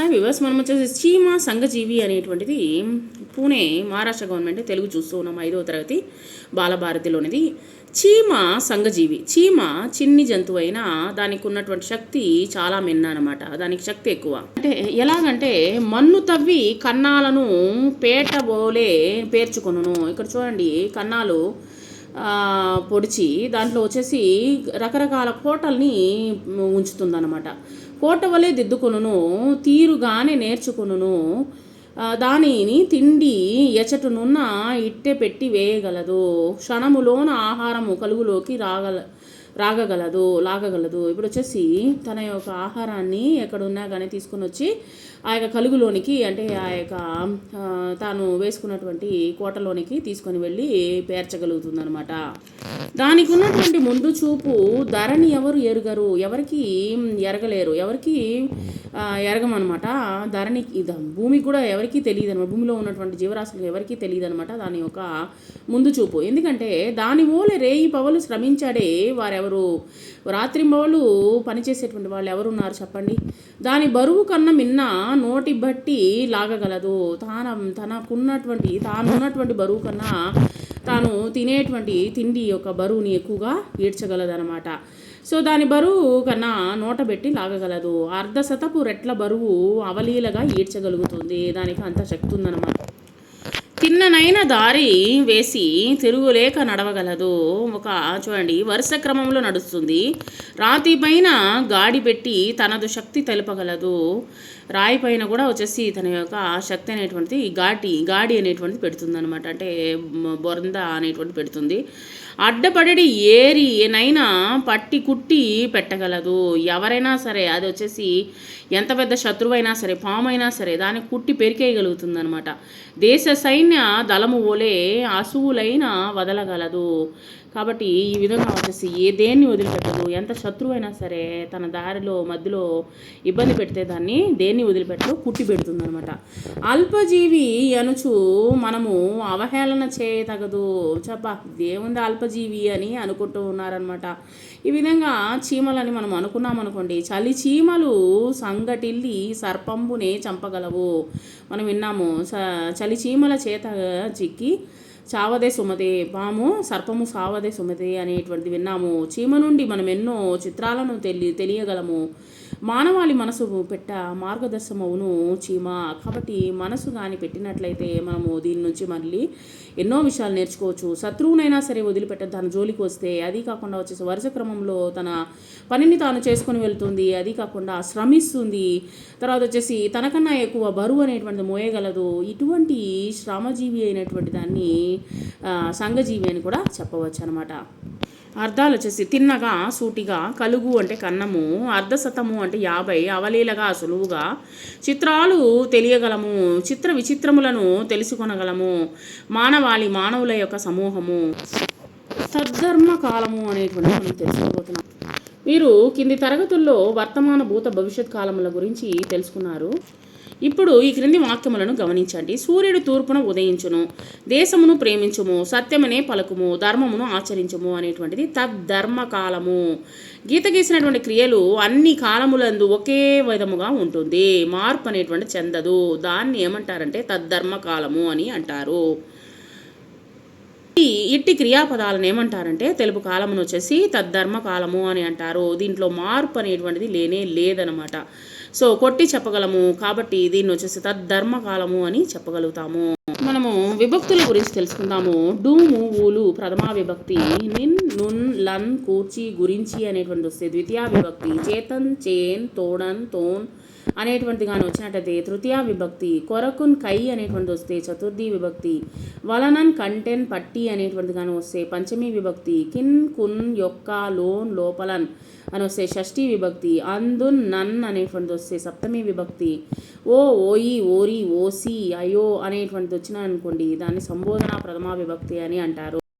Hi viewers మనం వచ్చేసి చీమ సంఘజీవి అనేటువంటిది పూణే మహారాష్ట్ర గవర్నమెంట్ తెలుగు చూస్తూ ఉన్నాం ఐదవ తరగతి బాలభారతిలోనిది. చీమ సంఘజీవి. చీమ చిన్ని జంతువు అయినా దానికి ఉన్నటువంటి శక్తి చాలా మిన్న అనమాట దానికి శక్తి ఎక్కువ. అంటే ఎలాగంటే మన్ను తవ్వి కన్నాలను పేట బోలే పేర్చుకొనును. ఇక్కడ చూడండి కన్నాలు పొడిచి దాంట్లో వచ్చేసి రకరకాల కోటల్ని ఉంచుతుందన్నమాట. కోట వలె దిద్దుకొనును తీరుగానే నేర్చుకొనును. దానిని తిండి ఎచటనున్న ఇట్టె పెట్టి వేయగలదు. క్షణములోన ఆహారము కలుగులోకి రాగల రాగగలదు లాగగలదు. ఇప్పుడు వచ్చేసి తన యొక్క ఆహారాన్ని ఎక్కడున్నా కానీ తీసుకొని వచ్చి ఆ యొక్క కలుగులోనికి అంటే ఆ యొక్క తాను వేసుకున్నటువంటి కోటలోనికి తీసుకొని వెళ్ళి పేర్చగలుగుతుంది అనమాట దానికి ఉన్నటువంటి ముందు చూపు ధరని ఎవరు ఎరుగరు? ఎవరికి ఎరగలేరు? ఎవరికి ఎరగమనమాట ధరని భూమికి కూడా ఎవరికీ తెలియదు అనమాట భూమిలో ఉన్నటువంటి జీవరాశులకు ఎవరికీ తెలియదు అనమాట దాని యొక్క ముందు చూపు. ఎందుకంటే దాని ఓలే రేయి పవలు శ్రమించాడే ఎవరు? రాత్రింబవలు పనిచేసేటువంటి వాళ్ళు ఎవరున్నారు చెప్పండి? దాని బరువు కన్నా మిన్న నోటి బట్టి లాగగలదు. తాన తనకున్నటువంటి తానున్నటువంటి బరువు కన్నా తాను తినేటువంటి తిండి యొక్క బరువుని ఎక్కువగా ఈడ్చగలదనమాట సో దాని బరువు కన్నా నోట పెట్టి లాగగలదు. అర్ధ శతపు రెట్ల బరువు అవలీలగా ఈడ్చగలుగుతుంది. దానికి అంత శక్తి ఉందన్నమాట. తిన్ననైన దారి వేసి తిరుగులేక నడవగలదు. ఒక చూడండి వరుస క్రమంలో నడుస్తుంది. రాతి పైన గాడి పెట్టి తనదు శక్తి తెలుపగలదు. రాయి పైన కూడా వచ్చేసి తన యొక్క శక్తి అనేటువంటిది గాటి గాడి అనేటువంటిది పెడుతుంది అనమాట అంటే బొరంద అనేటువంటి పెడుతుంది. అడ్డపడడి ఏరి ఏనైనా పట్టి కుట్టి పెట్టగలదు. ఎవరైనా సరే అది వచ్చేసి ఎంత పెద్ద శత్రువైనా సరే పామైనా సరే దాన్ని కుట్టి పెరికేయగలుగుతుంది అనమాట దేశ సైన్య దళము ఓలే అసువులైన వదలగలదు. కాబట్టి ఈ విధంగా వచ్చేసి ఏ దేన్ని వదిలిపెట్టదు ఎంత శత్రువైనా సరే తన దారిలో మధ్యలో ఇబ్బంది పెడితే దాన్ని దేన్ని వదిలిపెట్టదు? కుట్టి పెడుతుంది అనమాట అల్పజీవి అనుచు మనము అవహేళన చేయతగదు. చెప్ప దేవుంది అల్పజీవి అని అనుకుంటూ ఉన్నారనమాట ఈ విధంగా చీమలని మనం అనుకున్నాం అనుకోండి చలి చీమలు సంగటిల్లి సర్పంబునే చంపగలవు. మనం విన్నాము చలి చీమల చేత 탕은 지기 చావదే సుమదే పాము సర్పము సావదే సుమదే అనేటువంటిది విన్నాము. చీమ నుండి మనం ఎన్నో చిత్రాలను తెలి తెలియగలము. మానవాళి మనసు పెట్ట మార్గదర్శమవును చీమ. కాబట్టి మనసు కానీ పెట్టినట్లయితే మనము దీని నుంచి మళ్ళీ ఎన్నో విషయాలు నేర్చుకోవచ్చు. శత్రువునైనా సరే వదిలిపెట్ట తన జోలికి వస్తే అది కాకుండా వచ్చేసి వరుస క్రమంలో తన పనిని తాను చేసుకొని వెళ్తుంది అది కాకుండా శ్రమిస్తుంది. తర్వాత వచ్చేసి తనకన్నా ఎక్కువ బరువు అనేటువంటిది మోయగలదు. ఇటువంటి శ్రమజీవి అయినటువంటి దాన్ని సంఘజీవి అని కూడా చెప్పవచ్చు అనమాట అర్థాలు వచ్చేసి తిన్నగా సూటిగా కలుగు అంటే కన్నము అర్ధశతము అంటే యాభై అవలీలగా సులువుగా చిత్రాలు తెలియగలము చిత్ర విచిత్రములను తెలుసుకొనగలము మానవాళి మానవుల యొక్క సమూహము సద్ధర్మ కాలము అనేటువంటి మనం తెలుసుకోబోతున్నాం. మీరు కింది తరగతుల్లో వర్తమాన భూత భవిష్యత్ కాలముల గురించి తెలుసుకున్నారు. ఇప్పుడు ఈ క్రింది వాక్యములను గమనించండి. సూర్యుడు తూర్పున ఉదయించును దేశమును ప్రేమించుము సత్యమనే పలుకుము ధర్మమును ఆచరించుము అనేటువంటిది తద్ధర్మ కాలము గీత గీసినటువంటి క్రియలు అన్ని కాలములందు ఒకే విధముగా ఉంటుంది. మార్పు అనేటువంటి చెందదు. దాన్ని ఏమంటారంటే తద్ధర్మ కాలము అని అంటారు. ఇట్టి క్రియాపదాలను ఏమంటారంటే తెలుపు కాలమును వచ్చేసి తద్ధర్మ కాలము అని అంటారు. దీంట్లో మార్పు అనేటువంటిది లేనే లేదనమాట. సో కొట్టి చెప్పగలము కాబట్టి దీన్ని వచ్చేసి తద్ధర్మ కాలము అని చెప్పగలుగుతాము. మనము విభక్తుల గురించి తెలుసుకుందాము. డూము ఊలు ప్రథమా విభక్తి నిన్ నున్ లన్ కూర్చి గురించి అనేటువంటి వస్తే ద్వితీయ విభక్తి చేతన్ చేన్ తోడన్ తోన్ అనేటువంటిది కానీ వచ్చినట్టయితే తృతీయ విభక్తి కొరకున్ కై అనేటువంటి వస్తే చతుర్థి విభక్తి వలనన్ కంటెన్ పట్టి అనేటువంటి కానీ వస్తే పంచమి విభక్తి కిన్ కున్ యొక్క లోన్ లోపలన్ అని వస్తే షష్ఠి విభక్తి అందున్ నన్ అనేటువంటిది వస్తే సప్తమి విభక్తి ఓ ఓయి ఓరి ఓసి అయో అనేటువంటిది వచ్చిన అనుకోండి దాన్ని సంబోధన ప్రథమా విభక్తి అని అంటారు.